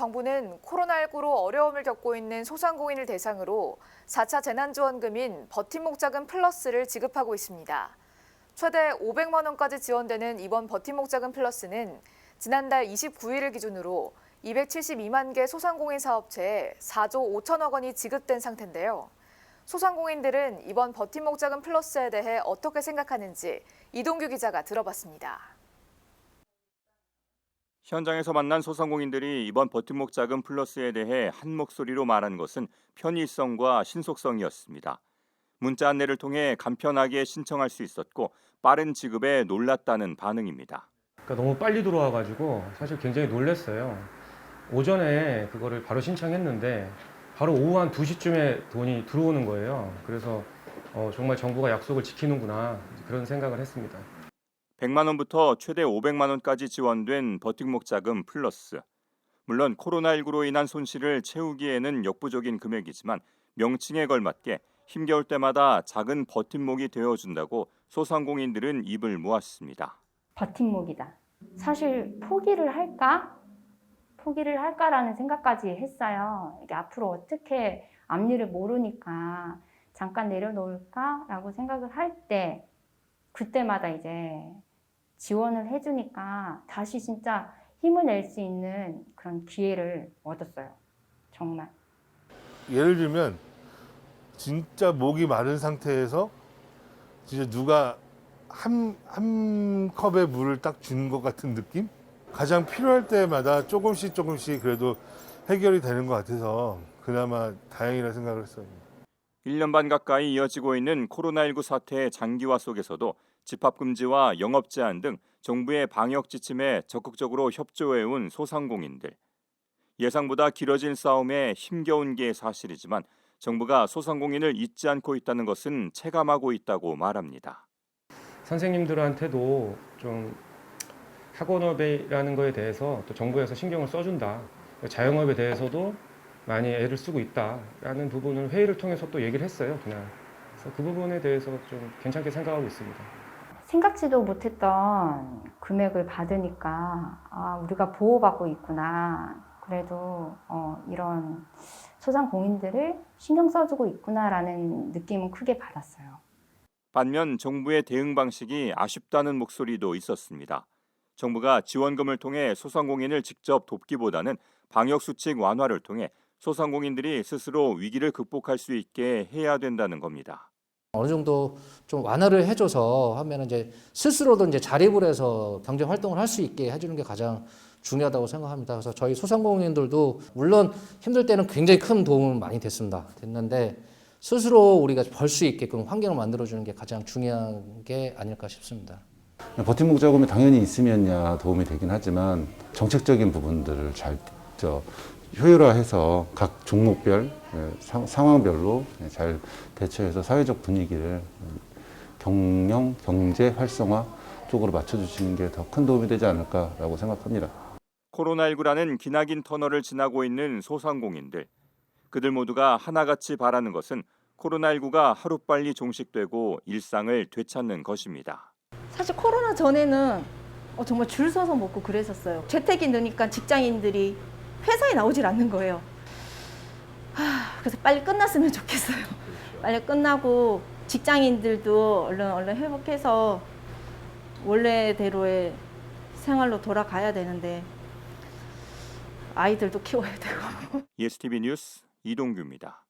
정부는 코로나19로 어려움을 겪고 있는 소상공인을 대상으로 4차 재난지원금인 버팀목 자금 플러스를 지급하고 있습니다. 최대 500만 원까지 지원되는 이번 버팀목 자금 플러스는 지난달 29일을 기준으로 272만 개 소상공인 사업체에 4조 5천억 원이 지급된 상태인데요. 소상공인들은 이번 버팀목 자금 플러스에 대해 어떻게 생각하는지 이동규 기자가 들어봤습니다. 현장에서 만난 소상공인들이 이번 버팀목 자금 플러스에 대해 한 목소리로 말한 것은 편의성과 신속성이었습니다. 문자 안내를 통해 간편하게 신청할 수 있었고 빠른 지급에 놀랐다는 반응입니다. 그러니까 너무 빨리 들어와가지고 사실 굉장히 놀랐어요. 오전에 그거를 바로 신청했는데 바로 오후 한 2시쯤에 돈이 들어오는 거예요. 그래서 어, 정말 정부가 약속을 지키는구나 그런 생각을 했습니다. 100만 원부터 최대 500만 원까지 지원된 버팀목 자금 플러스. 물론 코로나19로 인한 손실을 채우기에는 역부족인 금액이지만 명칭에 걸맞게 힘겨울 때마다 작은 버팀목이 되어준다고 소상공인들은 입을 모았습니다. 버팀목이다. 사실 포기를 할까? 포기를 할까라는 생각까지 했어요. 이게 앞으로 어떻게 앞일을 모르니까 잠깐 내려놓을까라고 생각을 할 때 그때마다 이제 지원을 해주니까 다시 진짜 힘을 낼 수 있는 그런 기회를 얻었어요. 정말. 예를 들면 진짜 목이 마른 상태에서 진짜 누가 한, 한 컵의 물을 딱 주는 것 같은 느낌? 가장 필요할 때마다 조금씩 조금씩 그래도 해결이 되는 것 같아서 그나마 다행이라 생각을 했어요. 1년 반 가까이 이어지고 있는 코로나19 사태의 장기화 속에서도 집합 금지와 영업 제한 등 정부의 방역 지침에 적극적으로 협조해온 소상공인들. 예상보다 길어진 싸움에 힘겨운 게 사실이지만 정부가 소상공인을 잊지 않고 있다는 것은 체감하고 있다고 말합니다. 선생님들한테도 좀 학원업이라는 거에 대해서 또 정부에서 신경을 써준다. 자영업에 대해서도 많이 애를 쓰고 있다라는 부분을 회의를 통해서 또 얘기를 했어요. 그날. 그래서 그 부분에 대해서 좀 괜찮게 생각하고 있습니다. 생각지도 못했던 금액을 받으니까 아, 우리가 보호받고 있구나. 그래도 어, 이런 소상공인들을 신경 써주고 있구나라는 느낌은 크게 받았어요. 반면 정부의 대응 방식이 아쉽다는 목소리도 있었습니다. 정부가 지원금을 통해 소상공인을 직접 돕기보다는 방역 수칙 완화를 통해 소상공인들이 스스로 위기를 극복할 수 있게 해야 된다는 겁니다. 어느 정도 좀 완화를 해줘서 하면 이제 스스로도 이제 자립을 해서 경제 활동을 할 수 있게 해주는 게 가장 중요하다고 생각합니다. 그래서 저희 소상공인들도 물론 힘들 때는 굉장히 큰 도움은 많이 됐습니다. 됐는데 스스로 우리가 벌 수 있게끔 환경을 만들어주는 게 가장 중요한 게 아닐까 싶습니다. 버팀목 자금이 당연히 있으면야 도움이 되긴 하지만 정책적인 부분들을 잘 저, 효율화해서 각 종목별 예, 상- 상황별로 예, 잘 대처해서 사회적 분위기를 음, 경영 경제 활성화 쪽으로 맞춰주시는 게 더 큰 도움이 되지 않을까라고 생각합니다. 코로나19라는 기나긴 터널을 지나고 있는 소상공인들. 그들 모두가 하나같이 바라는 것은 코로나19가 하루빨리 종식되고 일상을 되찾는 것입니다. 사실 코로나 전에는 어, 정말 줄 서서 먹고 그랬었어요. 재택이 느니까 직장인들이 회사에 나오질 않는 거예요. 하, 그래서 빨리 끝났으면 좋겠어요. 빨리 끝나고 직장인들도 얼른 얼른 회복해서 원래대로의 생활로 돌아가야 되는데 아이들도 키워야 되고. 예스티비 뉴스 이동규입니다.